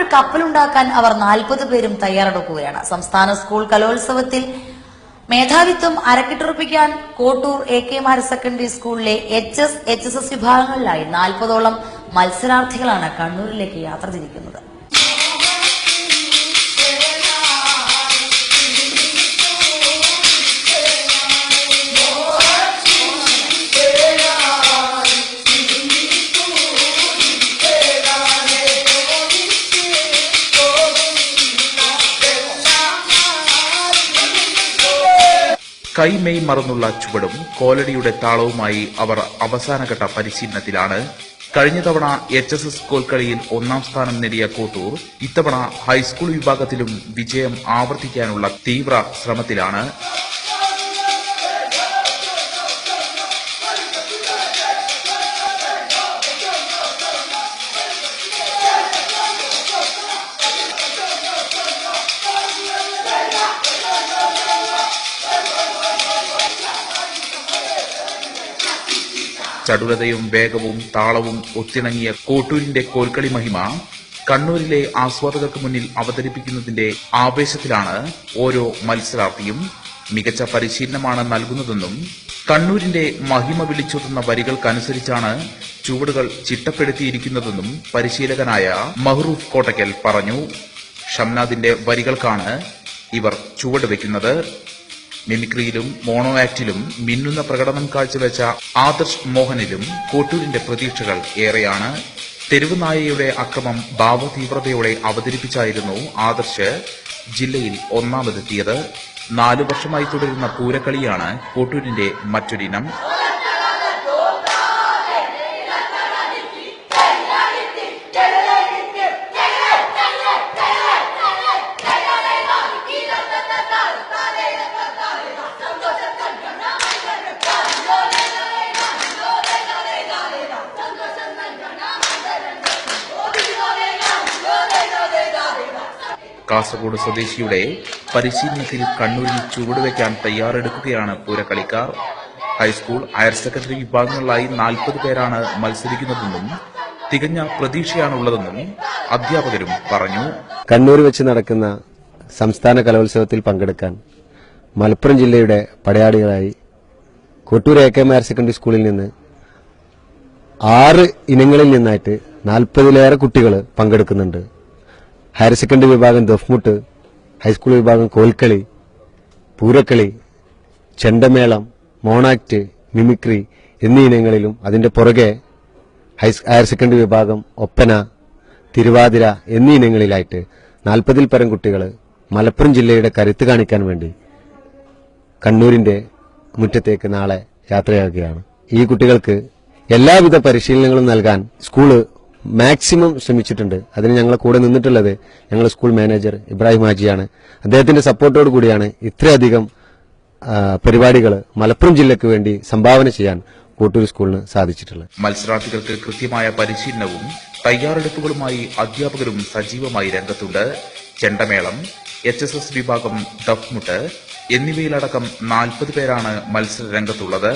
ഒരു കപ്പലുണ്ടാക്കാൻ അവർ നാൽപ്പത് പേരും തയ്യാറെടുക്കുകയാണ്. സംസ്ഥാന സ്കൂൾ കലോത്സവത്തിൽ മേധാവിത്വം അരക്കിട്ടുറപ്പിക്കാൻ Kottur A K M higher secondary സ്കൂളിലെ H S H S S വിഭാഗങ്ങളിലായി നാൽപ്പതോളം മത്സരാർത്ഥികളാണ് കണ്ണൂരിലേക്ക് യാത്ര തിരിക്കുന്നത്. കൈമെയ് മറന്നുള്ള ചുവടും കോലടിയുടെ താളവുമായി അവർ അവസാനഘട്ട പരിശീലനത്തിലാണ്. കഴിഞ്ഞ തവണ എച്ച് എസ് എസ് കോൽക്കളിയിൽ ഒന്നാം സ്ഥാനം നേടിയ കോട്ടൂർ ഇത്തവണ ഹൈസ്കൂൾ വിഭാഗത്തിലും വിജയം ആവർത്തിക്കാനുള്ള തീവ്ര ശ്രമത്തിലാണ്. ചടുലതയും വേഗവും താളവും ഒത്തിണങ്ങിയ കോട്ടൂരിന്റെ കോൽക്കളി മഹിമ കണ്ണൂരിലെ ആസ്വാദകർക്ക് മുന്നിൽ അവതരിപ്പിക്കുന്നതിന്റെ ആവേശത്തിലാണ് ഓരോ മത്സരാർത്ഥിയും മികച്ച പരിശീലനമാണ് നൽകുന്നതെന്നും കണ്ണൂരിന്റെ മഹിമ വിളിച്ചോതുന്ന വരികൾക്കനുസരിച്ചാണ് ചുവടുകൾ ചിട്ടപ്പെടുത്തിയിരിക്കുന്നതെന്നും പരിശീലകനായ മഹ്റൂഫ് കോട്ടയ്ക്കൽ പറഞ്ഞു. ഷംനാദിന്റെ വരികൾക്കാണ് ഇവർ ചുവട് വെക്കുന്നത് മിമിക്രിയിലും മോണോ ആക്ടിലും മിന്നുന്ന പ്രകടനം കാഴ്ചവെച്ച ആദർശ് മോഹനിലും കോട്ടൂരിന്റെ പ്രതീക്ഷകൾ ഏറെയാണ്. തെരുവുനായയുടെ അക്രമം ഭാവതീവ്രതയോടെ അവതരിപ്പിച്ചായിരുന്നു ആദർശ് ജില്ലയിൽ ഒന്നാമതെത്തിയത്. നാലു വർഷമായി തുടരുന്ന പൂരക്കളിയാണ് കോട്ടൂരിന്റെ മറ്റൊരിനം. കാസർഗോഡ് സ്വദേശിയുടെ പരിശീലനത്തിൽ കണ്ണൂരിൽ ചുവടുവെക്കാൻ തയ്യാറെടുക്കുകയാണ് പൂരക്കളിക്കാർ. ഹൈസ്കൂൾ ഹയർ സെക്കൻഡറി വിഭാഗങ്ങളിലായി നാൽപ്പത് പേരാണ് മത്സരിക്കുന്നതെന്നും തികഞ്ഞ പ്രതീക്ഷയാണുള്ളതെന്നും അധ്യാപകരും പറഞ്ഞു. കണ്ണൂർ വെച്ച് നടക്കുന്ന സംസ്ഥാന കലോത്സവത്തിൽ പങ്കെടുക്കാൻ മലപ്പുറം ജില്ലയുടെ പടയാളികളായി Kottur A K higher secondary സ്കൂളിൽ നിന്ന് ആറ് ഇനങ്ങളിൽ നിന്നായിട്ട് നാൽപ്പതിലേറെ കുട്ടികൾ പങ്കെടുക്കുന്നുണ്ട്. ഹയർ സെക്കൻഡറി വിഭാഗം ദഫ്മുട്ട് ഹൈസ്കൂൾ വിഭാഗം Kolkali Poorakkali Chendamelam mono act mimicry എന്നീ ഇനങ്ങളിലും അതിന്റെ പുറകെ ഹയർ സെക്കൻഡറി വിഭാഗം ഒപ്പന തിരുവാതിര എന്നീ ഇനങ്ങളിലായിട്ട് നാൽപ്പതിൽ പരം കുട്ടികൾ മലപ്പുറം ജില്ലയുടെ കരുത്ത് കാണിക്കാൻ വേണ്ടി കണ്ണൂരിന്റെ മുറ്റത്തേക്ക് നാളെ യാത്രയാകുകയാണ് ഈ കുട്ടികൾക്ക് എല്ലാവിധ പരിശീലനങ്ങളും നൽകാൻ സ്കൂൾ മാക്സിമം ശ്രമിച്ചിട്ടുണ്ട്. അതിന് ഞങ്ങളെ കൂടെ നിന്നിട്ടുള്ളത് ഞങ്ങൾ സ്കൂൾ മാനേജർ ഇബ്രാഹിം ഹാജിയാണ്. അദ്ദേഹത്തിന്റെ സപ്പോർട്ടോട് കൂടിയാണ് ഇത്രയധികം പരിപാടികൾ മലപ്പുറം ജില്ലയ്ക്ക് വേണ്ടി സംഭാവന ചെയ്യാൻ കോട്ടൂർ സ്കൂളിന് സാധിച്ചിട്ടുള്ളത്. മത്സരാർത്ഥികൾക്ക് കൃത്യമായ പരിശീലനവും തയ്യാറെടുപ്പുകളുമായി അധ്യാപകരും സജീവമായി രംഗത്തുണ്ട്. ചെണ്ടമേളം എച്ച് എസ് എസ് വിഭാഗം ഡഫ്മുട്ട് എന്നിവയിലടക്കം നാൽപ്പത് പേരാണ് മത്സര രംഗത്തുള്ളത്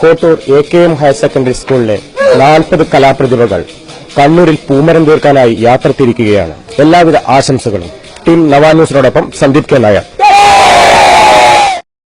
Kottur A K M higher secondary സ്കൂളിലെ നാൽപ്പത് കലാപ്രതിഭകൾ കണ്ണൂരിൽ പൂമരം തീർക്കാനായി യാത്ര തിരിക്കുകയാണ്. എല്ലാവിധ ആശംസകളും. ടീം നവാ ന്യൂസിനോടൊപ്പം സന്ദീപ് കെ നായർ.